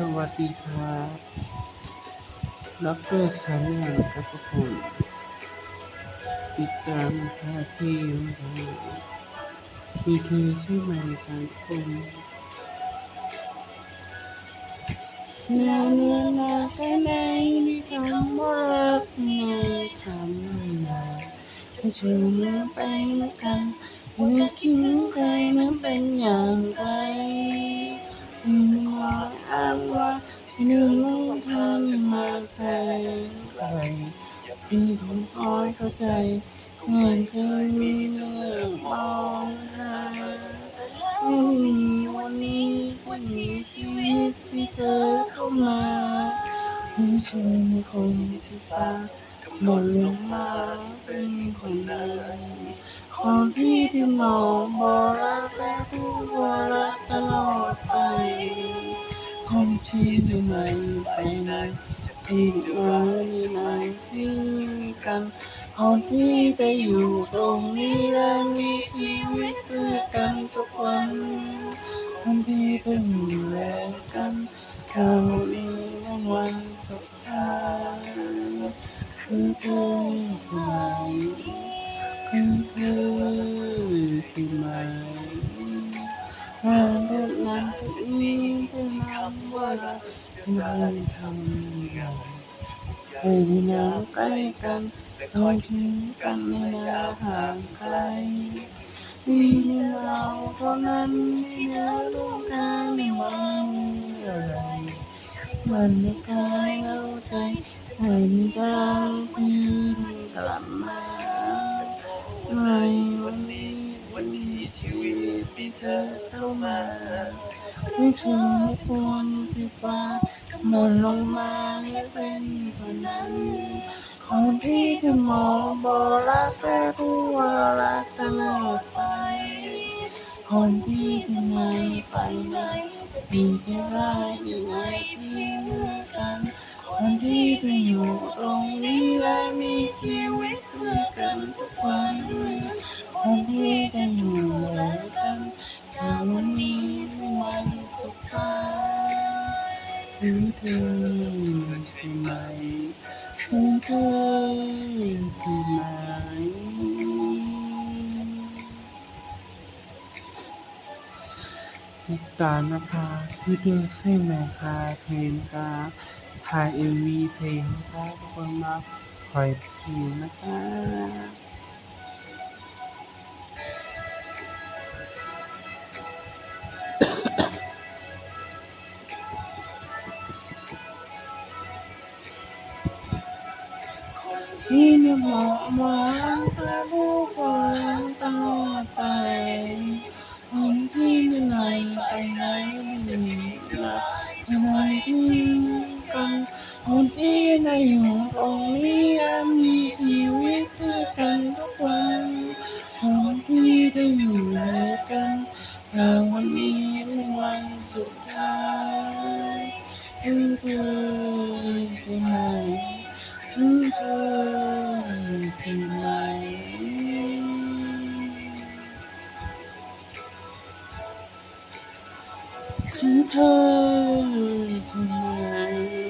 สวัสดีครับดอกเตอรสันนิษกับทุกคนติดตามค่าที่คือคือใช่ไหมครับทุกคนเนื้อเนื้อนาแค่ไหนมีคำว่ารักในคำไม่นาจะเชื่อเมื่อไปไม่กันเมื่อคิดถึงใครนั้นเป็นอย่างไร ว่าที่หนึ่งทางมาแสนไกลมีคงคอยเข้าใจเหมือนเคยมีเรื่อมองหาไม่มีวันนี้วันที่ชีวิตที่เธอเข้ามาไม่ใช่คนที่ฟ้าหล่นลงมาเป็นคนนั้นคนที่ที่มองบอกรักและพูดว่ารักตลอด ที่จะไม่ไปไหนจะพี่จะมาที่ไหนทิ้งกันคนที่จะอยู่ตรงนี้และมีชีวิตเพื่อกันทุกวันคนที่จะอยู่แลกันคราวนี้วันวันสุดท้ายคือเธอใช่ไหมคือเธอใช่ไหม ว่าเรื่องนั้นจะมีเป็นคำว่ารักจะม่ทำอย่างเคยมีแนวใกล้กันแต่คอยทิ้งกันในแนวห่างไกลมีเราเท่านั้นที่เดินร่วมทางในวันอะไรมันไม่กลายเอาใจให้มีท ไม่ใช่คนที่ฟ้ากำหนลงมาให้เป็นคนนั้นคนที่จะมองบอกรักแต่รู้ว่ารักตลอดไป คนที่จะไม่ไปไหนจะดีจะร้ายยังไงทิ้งกัน คนที่จะอยู่ตรงนี้และมีชีวิต คือเธอใช่ไหมคือเธอใช่ไหมติดตามนะคะคือเดือเส้นแมคาเพลงกาถ่ายเอ็มวีเพลงนะคะทุกคนมาคอยพิวนะคะ ที่จะบอกว่าพระผู้ฟังตลอดไปคนที่ไหนไปไหนไม่มีจะจะไหนทิ้งกันคนที่จะอยู่ตรงนี้มีชีวิตเพื่อกันทุกวันคนที่จะอยู่แลกันจากวันนี้ถึงวันสุดท้ายคือเธอใช่ไหม คือเธอใช่ไหมคือเธอใช่ไหม